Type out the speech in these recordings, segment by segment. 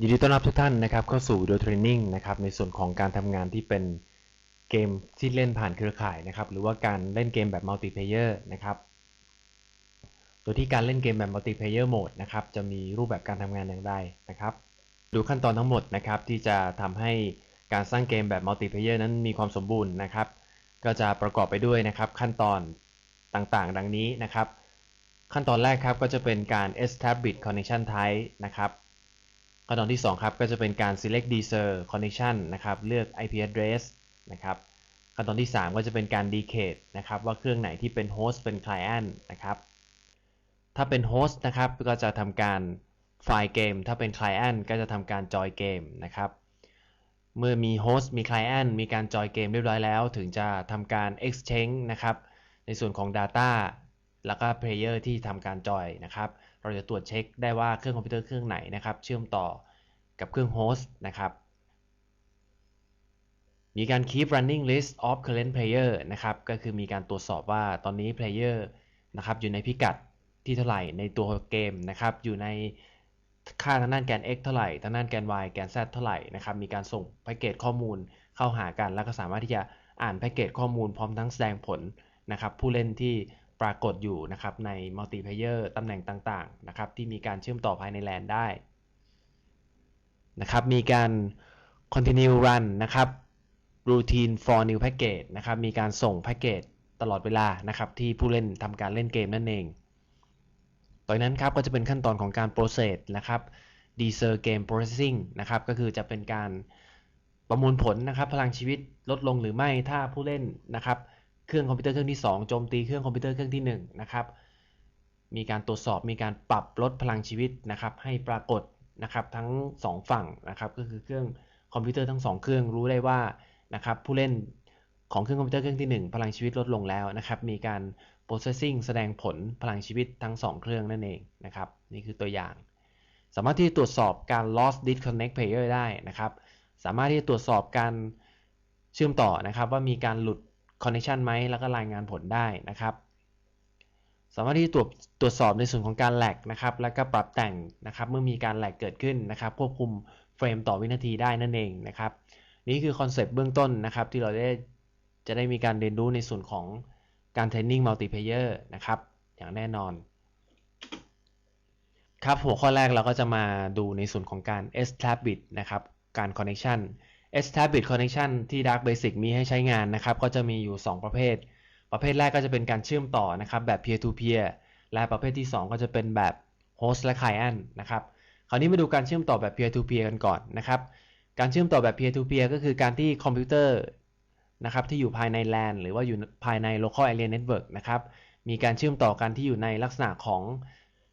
ยินดีต้อนรับทุกท่านนะครับเข้าสู่ Video Training นะครับในส่วนของการทำงานที่เป็นเกมที่เล่นผ่านเครือข่ายนะครับหรือว่าการเล่นเกมแบบมัลติเพเยอร์นะครับโดยที่การเล่นเกมแบบมัลติเพเยอร์โหมดนะครับจะมีรูปแบบการทำงานอย่างไรนะครับ ดูขั้นตอนทั้งหมดนะครับที่จะทำให้การสร้างเกมแบบมัลติเพเยอร์นั้นมีความสมบูรณ์นะครับ ก็จะประกอบไปด้วยนะครับขั้นตอนต่างๆ ดังนี้นะครับ ขั้นตอนแรกครับก็จะเป็นการ establish connection type นะครับ ขั้นตอนที่2ครับก็จะเป็นการ select deser connection นะครับเลือก IP address นะครับขั้นตอนที่ 3 ก็จะเป็นการ decade นะครับว่าเครื่องไหนที่เป็น host เป็น client นะครับถ้าเป็น host นะครับก็จะทำการไฟล์เกมถ้าเป็น client ก็จะทำการ join เกมนะครับเมื่อมี host มี client มีการ join เกมเรียบร้อยแล้ว ถึงจะทำการ exchange นะครับในส่วนของ data แล้วก็ player ที่ทำการ join นะครับ เราจะตรวจเช็คได้ว่าเครื่องคอมพิวเตอร์เครื่องไหนนะครับ เชื่อมต่อกับเครื่องโฮสต์นะครับ มีการ keep running list of current player นะครับ ก็คือมีการตรวจสอบว่าตอนนี้ player นะครับอยู่ในพิกัดที่เท่าไหร่ในตัวเกมนะครับ อยู่ในค่าทางด้านแกน x เท่าไหร่ทางด้านแกน y แกน z เท่าไหร่นะครับ มีการส่งแพ็กเกจข้อมูลเข้าหากัน แล้วก็สามารถที่จะอ่านแพ็กเกจข้อมูลพร้อมทั้งแสดงผลนะครับ ผู้เล่นที่ ปรากฏอยู่นะครับในมัลติเพเยอร์ตำแหน่งต่างๆนะครับที่มีการเชื่อมต่อภายในแลนได้นะครับมีการ continue run นะครับ routine for new package นะครับมีการส่งแพ็กเกจตลอดเวลานะครับที่ผู้เล่นทำการเล่นเกมนั่นเองต่อนั้นครับก็จะเป็นขั้นตอนของการ process นะครับ deser game processing นะครับก็คือจะเป็นการประมวลผลนะครับพลังชีวิตลดลงหรือไม่ถ้าผู้เล่นนะครับ เครื่องคอมพิวเตอร์เครื่องที่ 2 โจมตีเครื่องคอมพิวเตอร์เครื่องที่1นะครับ มีการตรวจสอบ มีการปรับลดพลังชีวิตนะครับ ให้ปรากฏนะครับทั้ง 2 ฝั่งนะครับ ก็คือเครื่องคอมพิวเตอร์ทั้ง 2 เครื่องรู้ได้ว่านะครับผู้เล่นของเครื่องคอมพิวเตอร์เครื่องที่ 1 พลังชีวิตลดลงแล้วนะครับ มีการ processing แสดงผลพลังชีวิตทั้ง 2 เครื่องนั่นเองนะครับ นี่คือตัวอย่าง สามารถที่ตรวจสอบการ lost disconnect player ได้นะครับ สามารถที่จะตรวจสอบการเชื่อมต่อนะครับ ว่ามีการหลุด คอนเนคชันไหมแล้วก็รายงานผลได้นะครับ สามารถที่ตรวจตรวจสอบในส่วนของการแหลกนะครับ แล้วก็ปรับแต่งนะครับ เมื่อมีการแหลกเกิดขึ้นนะครับ ควบคุมเฟรมต่อวินาทีได้นั่นเองนะครับ นี่คือคอนเซปต์เบื้องต้นนะครับ ที่เราได้จะได้มีการเรียนรู้ในส่วนของการเทรนนิ่งมัลติเพเยอร์นะครับ อย่างแน่นอน ครับหัวข้อแรกเราก็จะมาดูในส่วนของการ establish นะครับการ connection Establish Connection ที่ Dark Basic มีให้ใช้งานนะครับ ก็จะมีอยู่ 2 ประเภท ประเภทแรกก็จะเป็นการเชื่อมต่อนะครับ แบบ Peer to Peer และประเภทที่ 2 ก็จะเป็นแบบ Host และ Client นะครับ คราวนี้มาดูการเชื่อมต่อแบบ Peer to Peer กันก่อนนะครับ การเชื่อมต่อแบบ Peer to Peer ก็คือการที่คอมพิวเตอร์นะครับที่อยู่ภายใน LAN หรือว่าอยู่ภายใน Local Area Network นะครับมีการเชื่อมต่อกันที่อยู่ในลักษณะของ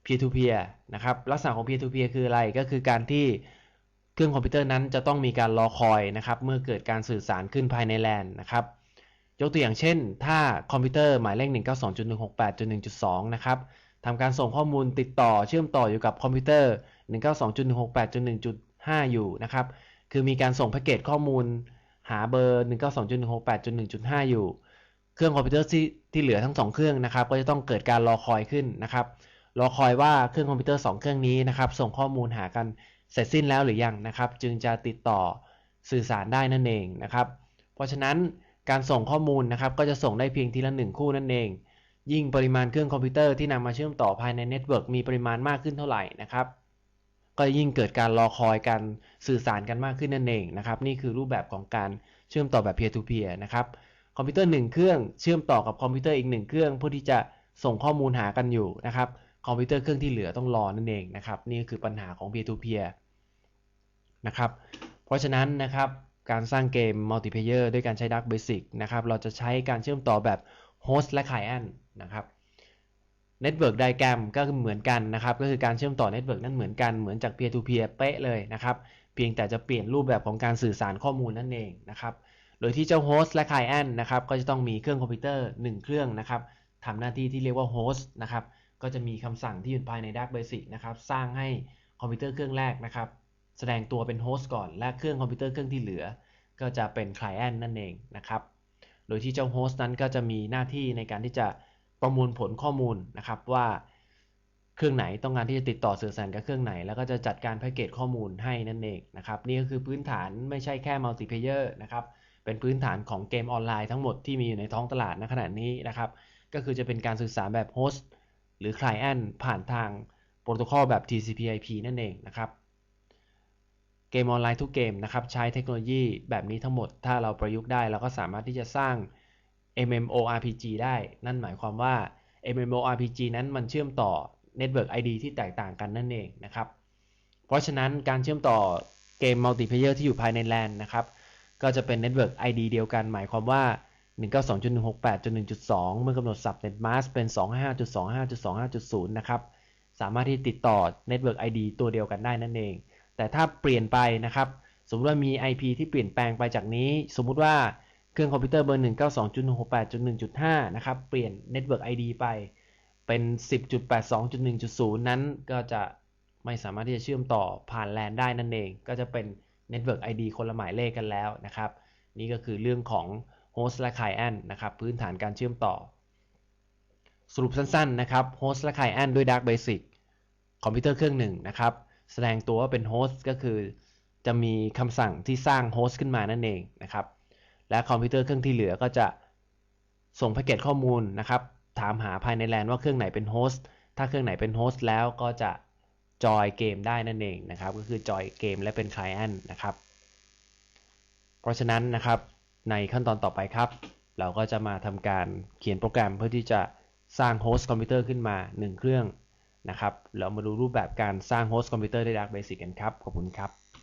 Peer to Peer นะครับ ลักษณะของ Peer to Peer คืออะไร ก็คือการที่ เครื่องคอมพิวเตอร์นั้นจะต้องมีการรอคอยนะครับ เมื่อเกิดการสื่อสารขึ้นภายในแลนนะครับ ยกตัวอย่างเช่น ถ้าคอมพิวเตอร์หมายเลข 192.168.1.2 นะครับทำการส่งข้อมูลติดต่อเชื่อมต่ออยู่กับคอมพิวเตอร์ 192.168.1.5 อยู่นะครับ คือมีการส่งแพ็กเกจข้อมูลหาเบอร์ 192.168.1.5 อยู่ เครื่องคอมพิวเตอร์ที่ที่เหลือทั้ง 2 เครื่องนะครับ ก็จะต้องเกิดการรอคอยขึ้นนะครับ รอคอยว่าเครื่องคอมพิวเตอร์ 2 เครื่องนี้นะครับ ส่งข้อมูลหากัน เสร็จสิ้นแล้วหรือยังนะครับ จึงจะติดต่อสื่อสารได้นั่นเองนะครับ เพราะฉะนั้นการส่งข้อมูลนะครับก็จะส่งได้เพียงทีละหนึ่งคู่นั่นเอง ยิ่งปริมาณเครื่องคอมพิวเตอร์ที่นำมาเชื่อมต่อภายในเน็ตเวิร์กมีปริมาณมากขึ้นเท่าไหร่นะครับ ก็ยิ่งเกิดการรอคอยการสื่อสารกันมากขึ้นนั่นเองนะครับ นี่คือรูปแบบของการเชื่อมต่อแบบ peer to peer นะครับคอมพิวเตอร์1เครื่องเชื่อมต่อกับคอมพิวเตอร์อีก 1 เครื่องเพื่อที่จะส่งข้อมูลหากันอยู่นะครับคอมพิวเตอร์เครื่องที่เหลือต้องรอนั่นเองนะครับนี่คือปัญหาของ peer to peer นะครับ เพราะฉะนั้นนะครับการสร้างเกมมัลติเพเยอร์ด้วยการใช้ Dark Basic นะครับ เราจะใช้การเชื่อมต่อแบบ Host และ Client นะครับ Network Diagram ก็เหมือนกันนะครับ ก็คือการเชื่อมต่อ Network นั้นเหมือนกัน เหมือนจาก Peer to Peer เป๊ะเลยนะครับ เพียงแต่จะเปลี่ยนรูปแบบของการสื่อสารข้อมูลนั่นเองนะครับ โดยที่เจ้า Host และ Client นะครับ ก็จะต้องมีเครื่องคอมพิวเตอร์ 1 เครื่องนะครับทำหน้าที่ที่เรียกว่า Host นะครับ ก็จะมีคำสั่งที่อยู่ภายใน Dark Basic นะครับ สร้างให้คอมพิวเตอร์เครื่องแรกนะครับ แสดงตัวเป็นโฮสต์ก่อน และเครื่องคอมพิวเตอร์เครื่องที่เหลือ ก็จะเป็น Client นั่นเองนะครับ โดยที่เจ้าโฮสต์นั้นก็จะมีหน้าที่ในการที่จะประมวลผลข้อมูลนะครับว่าเครื่องไหนต้องการที่จะติดต่อสื่อสารกับเครื่องไหน แล้วก็จะจัดการแพ็กเกจข้อมูลให้นั่นเองนะครับ นี่ก็คือพื้นฐานไม่ใช่แค่มัลติเพเยอร์นะครับเป็นพื้นฐานของเกมออนไลน์ทั้งหมดที่มีอยู่ในท้องตลาดณขณะนี้นะครับ ก็คือจะเป็นการสื่อสารแบบโฮสต์หรือ Client ผ่านทางโปรโตคอลแบบ TCP/IP นั่นเองนะครับ กมออนไลน์ทุกเกมนะครับใช้เทคโนโลยีแบบนี้ทั้งหมด ถ้าเราประยุกต์ได้เราก็สามารถที่จะสร้าง MMORPG ได้ นั่นหมายความว่า MMORPG นั้นมันเชื่อมต่อ Network ID ที่แตกต่างกันนั่นเองนะครับ เพราะฉะนั้นการเชื่อมต่อเกมมัลติเพเยอร์ที่อยู่ภายใน LAN นะครับ ก็จะเป็น Network ID เดียวกัน หมายความว่า 192.168.1.2 เมื่อกำหนด subnet mask เป็น 25.25.25.0 นะครับ สามารถที่ติดต่อ Network ID ตัวเดียวกันได้นั่นเอง แต่ถ้าเปลี่ยนไปนะครับ สมมติว่ามี IP ที่เปลี่ยนแปลงไปจากนี้ สมมุติว่าเครื่องคอมพิวเตอร์เบอร์ 192.168.1.5 นะครับ เปลี่ยน Network ID ไปเป็น 10.82.1.0 นั้นก็จะไม่สามารถที่จะเชื่อมต่อผ่าน LAN ได้นั่นเอง ก็จะเป็น Network ID คนละหมายเลขกันแล้วนะครับ นี่ก็คือเรื่องของ Host และ Client นะครับ พื้นฐานการเชื่อมต่อ สรุปสั้นๆนะครับ Host และ Client ด้วย Dark Basic คอมพิวเตอร์เครื่องหนึ่งนะครับ แสดงตัวว่าเป็น Host ก็คือ จะมีคำสั่งที่สร้าง Host ขึ้นมานั่นเองนะครับ และคอมพิวเตอร์เครื่องที่เหลือก็จะส่งแพคเกจข้อมูลนะครับ ถามหาภายในแลนว่าเครื่องไหนเป็นโฮสต์ถ้าเครื่องไหนเป็นโฮสต์แล้วก็จะจอยเกมได้นั่นเองนะครับ ก็คือจอยเกมและเป็นคลเอนนะครับ เพราะฉะนั้นนะครับในขั้นตอนต่อไปครับ เราก็จะมาทำการเขียนโปรแกรมเพื่อที่จะสร้างโฮสต์คอมพิวเตอร์ขึ้นมา 1 เครื่อง นะครับ เรามาดูรูปแบบการสร้างโฮสต์คอมพิวเตอร์ใน Dark Basic กันครับ ขอบคุณครับ